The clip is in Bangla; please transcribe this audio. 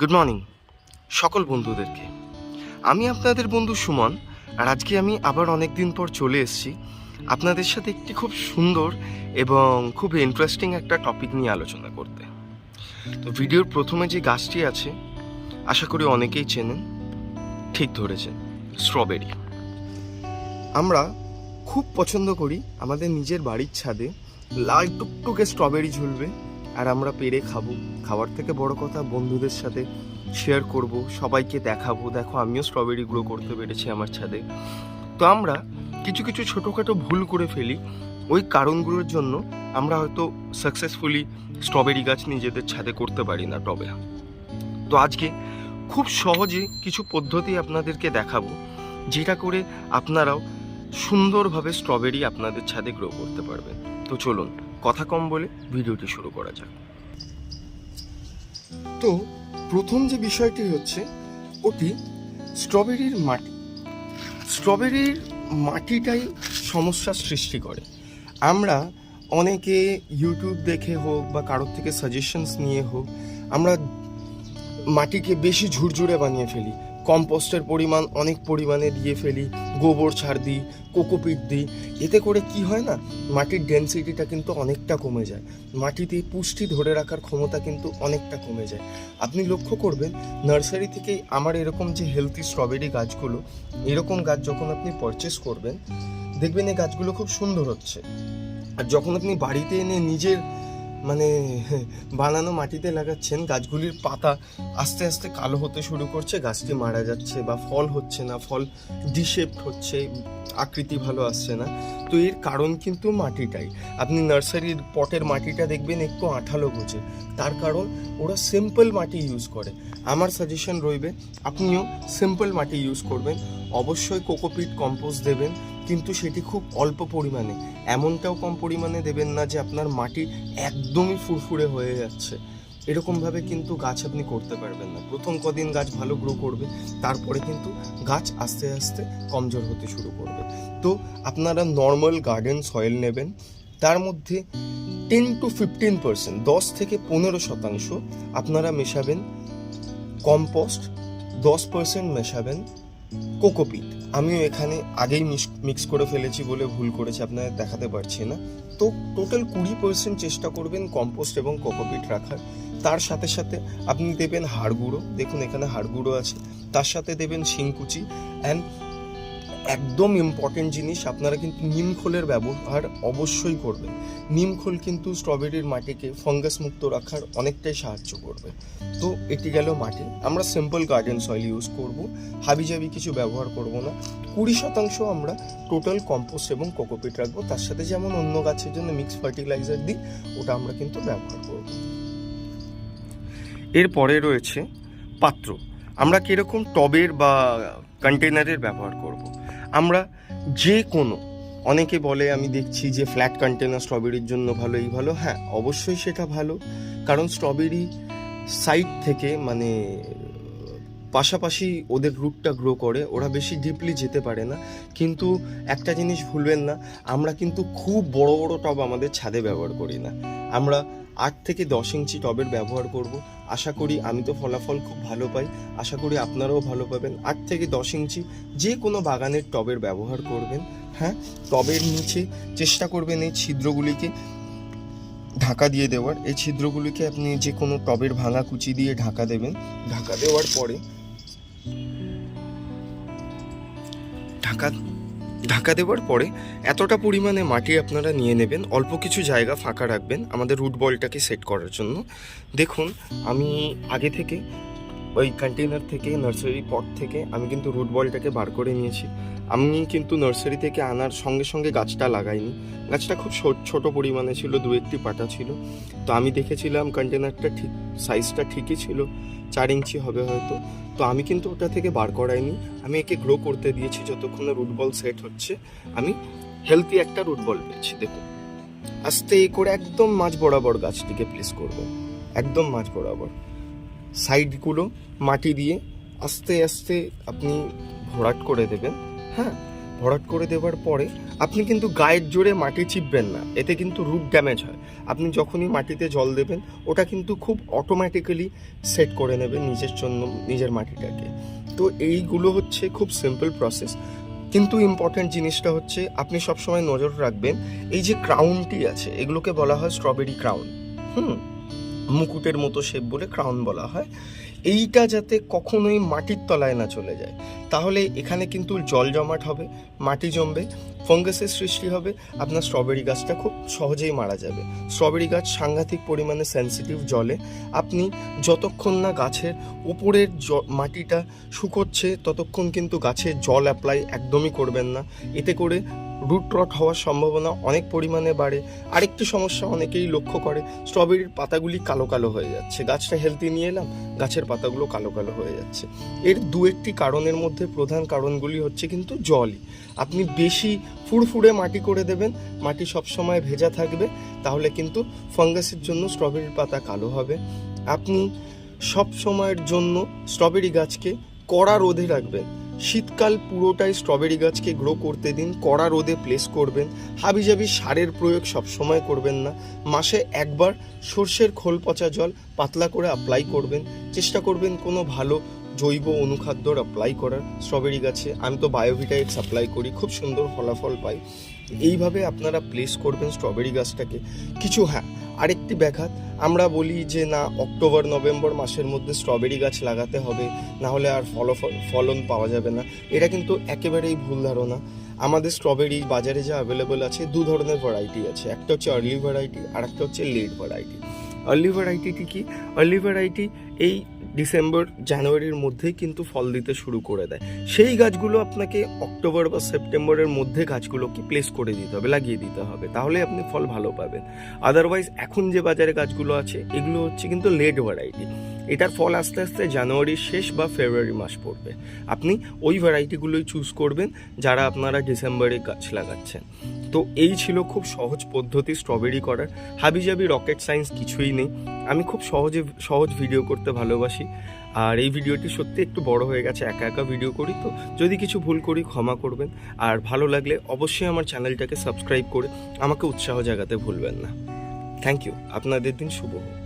গুড মর্নিং সকল বন্ধুদেরকে। আমি আপনাদের বন্ধু সুমন, আর আজকে আমি আবার অনেক দিন পর চলে এসেছি আপনাদের সাথে একটি খুব সুন্দর এবং খুব ইন্টারেস্টিং একটা টপিক নিয়ে আলোচনা করতে। তো ভিডিওর প্রথমে যে গাছটি আছে, আশা করি অনেকেই চেনেন, ঠিক ধরেছেন স্ট্রবেরি আমরা খুব পছন্দ করি আমাদের নিজের বাড়ির ছাদে লাল টুকটুকে স্ট্রবেরি ঝুলবে আর আমরা পেরে খাব। খাবার থেকে বড় কথা, বন্ধুদের সাথে শেয়ার করব, সবাইকে দেখাবো। দেখো, আমিও স্ট্রবেরি গ্রো করতে পেরেছি আমার ছাদে। তো আমরা কিছু কিছু ছোটোখাটো ভুল করে ফেলি। ওই কারণগুলোর জন্য আমরা হয়তো সাকসেসফুলি স্ট্রবেরি গাছ নিজেদের ছাদে করতে পারি না টবে। তো আজকে খুব সহজে কিছু পদ্ধতি আপনাদেরকে দেখাবো, যেটা করে আপনারাও সুন্দরভাবে স্ট্রবেরি আপনাদের ছাদে গ্রো করতে পারবেন। তো চলুন কথা কম বলে ভিডিওটি শুরু করা যাক। তো প্রথম যে বিষয়টি হচ্ছে, ওটি স্ট্রবেরির মাটি। স্ট্রবেরির মাটিটাই সমস্যার সৃষ্টি করে। আমরা অনেকে ইউটিউব দেখে হোক বা কারোর থেকে সাজেশনস নিয়ে হোক, আমরা মাটিকে বেশি ঝুরঝুরে বানিয়ে ফেলি। কম্পোস্টের পরিমাণ অনেক পরিমাণে দিয়ে ফেলি, গোবর ছাড় দিই, কোকোপিট দিই। এতে করে কি হয় না, মাটির ডেন্সিটিটা কিন্তু অনেকটা কমে যায়। মাটিতে পুষ্টি ধরে রাখার ক্ষমতা কিন্তু অনেকটা কমে যায়। আপনি লক্ষ্য করবেন, নার্সারি থেকেই আমার এরকম যে হেলদি স্ট্রবেরি গাছগুলো, এরকম গাছ যখন আপনি পারচেস করবেন, দেখবেন এই গাছগুলো খুব সুন্দর হচ্ছে। আর যখন আপনি বাড়িতে এনে নিজের মানে বানানো মাটিতে লাগাচ্ছেন, গাছগুলির পাতা আস্তে আস্তে কালো হতে শুরু করছে, গাছটি মারা যাচ্ছে বা ফল হচ্ছে না, ফল ডিশেপড হচ্ছে, আকৃতি ভালো আসছে না। তো এর কারণ কিন্তু মাটিটাই। আপনি নার্সারির পটের মাটিটা দেখবেন একটু আঠালো গোছে তার কারণ ওরা সিম্পল মাটি ইউজ করে। আমার সাজেশন রইবে, আপনিও সিম্পল মাটি ইউজ করবেন। অবশ্যই কোকোপিট কম্পোস্ট দেবেন, কিন্তু সেটি খুব অল্প পরিমাণে। এমনটাও কম পরিমাণে দেবেন না যে আপনার মাটি একদমই ফুরফুরে হয়ে যাচ্ছে। এরকমভাবে কিন্তু গাছ আপনি করতে পারবেন না। প্রথম কদিন গাছ ভালো গ্রো করবে, তারপরে কিন্তু গাছ আস্তে আস্তে কমজোর হতে শুরু করবে। তো আপনারা নর্মাল গার্ডেন সয়েল নেবেন, তার মধ্যে টেন টু ফিফটিন পার্সেন্ট দশ থেকে পনেরো শতাংশ আপনারা মেশাবেন কম্পোস্ট দশ পার্সেন্ট মেশাবেন কোকোপিট। আমিও এখানে আগেই মিক্স করে ফেলেছি বলে ভুল করেছি আপনাদের দেখাতে পারছি না। তো টোটাল কুড়ি পার্সেন্ট চেষ্টা করবেন কম্পোস্ট এবং কোকোপিট রাখার। তার সাথে সাথে আপনি দেবেন হাড় গুঁড়ো। দেখুন এখানে হাড় গুঁড়ো আছে। তার সাথে দেবেন শিংকুচি। অ্যান্ড একদম ইম্পর্টেন্ট জিনিস, আপনারা কিন্তু নিম খোলের ব্যবহার অবশ্যই করবেন। নিম খোল কিন্তু স্ট্রবেরির মাটিকে ফাঙ্গাস মুক্ত রাখার অনেকটাই সাহায্য করবে। তো এটি গেল মাটি। আমরা সিম্পল গার্ডেন সয়েল ইউজ করব। হাবিজাবি কিছু ব্যবহার করব না। কুড়ি শতাংশ আমরা টোটাল কম্পোস্ট এবং কোকোপিট রাখব। তার সাথে যেমন অন্য গাছের জন্য মিক্স ফার্টিলাইজার দিই, ওটা আমরা কিন্তু ব্যবহার করব। এরপরে রয়েছে পাত্র। আমরা কীরকম টবের বা কন্টেনারের ব্যবহার করব। আমরা যে কোনো, অনেকে বলে আমি দেখছি যে ফ্ল্যাট কন্টেনার স্ট্রবেরির জন্য ভালো, এই ভালো। হ্যাঁ অবশ্যই সেটা ভালো। কারণ স্ট্রবেরি সাইড থেকে মানে পাশাপাশি ওদের রুটটা গ্রো করে, ওরা বেশি ডিপলি যেতে পারে না। কিন্তু একটা জিনিস ভুলবেন না, আমরা কিন্তু খুব বড় বড় টব আমাদের ছাদে ব্যবহার করি না। আমরা আট থেকে দশ ইঞ্চি টবের ব্যবহার করব। আশা করি আমি তো ফলাফল খুব ভালো পাই। আশা করি আপনারাও ভালো পাবেন। আট থেকে দশ ইঞ্চি যে কোনো বাগানের টবের ব্যবহার করবেন। হ্যাঁ টবের নিচে চেষ্টা করবেন এই ছিদ্রগুলিকে ঢাকা দিয়ে দেওয়ার। এই ছিদ্রগুলিকে আপনি যে কোনো টবের ভাঙা কুচি দিয়ে ঢাকা দেবেন। ঢাকা দেওয়ার পরে ঢাকা ঢাকা দেওয়ার পরে এতটা পরিমাণে মাটি আপনারা নিয়ে নেবেন, অল্প কিছু জায়গা ফাঁকা রাখবেন আমাদের রুট বলটাকে সেট করার জন্য। দেখুন, আমি আগে থেকে ওই কন্টেনার থেকে নার্সারি পট থেকে আমি কিন্তু রুট বলটাকে বার করে নিয়েছি। আমি কিন্তু নার্সারি থেকে আনার সঙ্গে সঙ্গে গাছটা লাগাইনি। গাছটা খুব ছোট পরিমাণে ছিল, দু একটি পাতা ছিল। তো আমি দেখেছিলাম কন্টেনারটা ঠিক সাইজটা ঠিকই ছিল, চার ইঞ্চি হবে হয়তো। তো আমি কিন্তু ওটা থেকে বার করাইনি। আমি একে গ্রো করতে দিয়েছি যতক্ষণ রুট বল সেট হচ্ছে। আমি হেলদি একটা রুট বল পেয়েছি, দেখুন। আস্তে করে একদম মাঝ বরাবর গাছটিকে প্লেস করব। একদম মাঝ বরাবর। সাইডগুলো মাটি দিয়ে আস্তে আস্তে আপনি ভরাট করে দেবেন। হ্যাঁ ভরাট করে দেওয়ার পরে আপনি কিন্তু গায়ের জোরে মাটি চিপবেন না। এতে কিন্তু রুট ড্যামেজ হয়। আপনি যখনই মাটিতে জল দেবেন, ওটা কিন্তু খুব অটোমেটিক্যালি সেট করে নেবে নিজের জন্য, নিজের মাটিটাকে। তো এইগুলো হচ্ছে খুব সিম্পল প্রসেস কিন্তু ইম্পর্ট্যান্ট জিনিসটা হচ্ছে, আপনি সবসময় নজর রাখবেন, এই যে ক্রাউনটি আছে, এগুলোকে বলা হয় স্ট্রবেরি ক্রাউন হুম? মুকুটের মতো শেপ বলে ক্রাউন বলা হয়। এইটা যাতে কখনোই মাটির তলায় না চলে যায়। তাহলে এখানে কিন্তু জল জমাট হবে, মাটি জমবে ফাঙ্গাসের সৃষ্টি হবে, আপনার স্ট্রবেরি গাছটা খুব সহজেই মারা যাবে। স্ট্রবেরি গাছ সাংঘাতিক পরিমাণে সেন্সিটিভ জলে। আপনি যতক্ষণ না গাছের উপরের মাটিটা শুকোচ্ছে, ততক্ষণ কিন্তু গাছে জল অ্যাপ্লাই একদমই করবেন না। এতে করে রুট রট হওয়ার সম্ভাবনা অনেক পরিমাণে বাড়ে। আরেকটি সমস্যা অনেকেই লক্ষ্য করে স্ট্রবেরির পাতাগুলি কালো কালো হয়ে যাচ্ছে। গাছটা হেলদি নিয়ে এলাম, গাছের পাতাগুলো কালো কালো হয়ে যাচ্ছে। এর দু একটি কারণের মধ্যে প্রধান কারণগুলি হচ্ছে কিন্তু জলই। আপনি বেশি ফুরফুরে মাটি করে দেবেন, মাটি সবসময় ভেজা থাকবে, তাহলে কিন্তু ফাঙ্গাসের জন্য স্ট্রবেরির পাতা কালো হবে। আপনি সব সময়ের জন্য স্ট্রবেরি গাছকে কড়া রোদে রাখবেন। শীতকাল পুরোটাই স্ট্রবেরি গাছকে গ্রো করতে দিন, কড়া রোদে প্লেস করবেন, হাবিজাবি সারের প্রয়োগ সবসময় করবেন না। মাসে একবার সর্ষের খোল পচা জল পাতলা করে অ্যাপ্লাই করবেন। চেষ্টা করবেন কোনো ভালো জৈব অনুখাদ্যর অ্যাপ্লাই করার। স্ট্রবেরি গাছে আমি তো বায়োভিটাইক্স সাপ্লাই করি, খুব সুন্দর ফলাফল পাই। এইভাবে আপনারা প্লেস করবেন স্ট্রবেরি গাছটাকে। কিছু হ্যাঁ আরেকটি ব্যাঘাত, আমরা বলি যে না, অক্টোবর, নভেম্বর মাসের মধ্যে স্ট্রবেরি গাছ লাগাতে হবে, না হলে আর ফল, ফলন পাওয়া যাবে না। এটা কিন্তু একেবারেই ভুল ধারণা। আমাদের স্ট্রবেরি বাজারে যা অ্যাভেলেবেল আছে, দু ধরনের ভ্যারাইটি আছে। একটা হচ্ছে আর্লি ভ্যারাইটি আর একটা হচ্ছে লেট ভ্যারাইটি আর্লি ভ্যারাইটিটি কি? আর্লি ভ্যারাইটি এই ডিসেম্বর, জানুয়ারির মধ্যেই কিন্তু ফল দিতে শুরু করে দেয়। সেই গাছগুলো আপনাকে অক্টোবর বা সেপ্টেম্বরের মধ্যে গাছগুলোকে প্লেস করে দিতে হবে, লাগিয়ে দিতে হবে। তাহলে আপনি ফল ভালো পাবেন। আদারওয়াইজ এখন যে বাজারে গাছগুলো আছে, এগুলো হচ্ছে কিন্তু লেট ভ্যারাইটি এটার ফল আস্তে আস্তে জানুয়ারির শেষ বা ফেব্রুয়ারি মাস পড়বে। আপনি ওই ভ্যারাইটিগুলোই চুজ করবেন, যারা আপনারা ডিসেম্বরে গাছ লাগাচ্ছেন। তো এই ছিল খুব সহজ পদ্ধতি স্ট্রবেরি করার। হাবিজাবি রকেট সায়েন্স কিছুই নেই। আমি খুব সহজে, সহজ ভিডিও করতে ভালোবাসি। আর এই ভিডিওটি সত্যি একটু বড় হয়ে গেছে, একা একা ভিডিও করি তো। যদি কিছু ভুল করি, ক্ষমা করবেন। আর ভালো লাগলে অবশ্যই আমার চ্যানেলটাকে সাবস্ক্রাইব করে আমাকে উৎসাহ জাগাতে ভুলবেন না। থ্যাংক ইউ আপনাদের দিন শুভ হোক।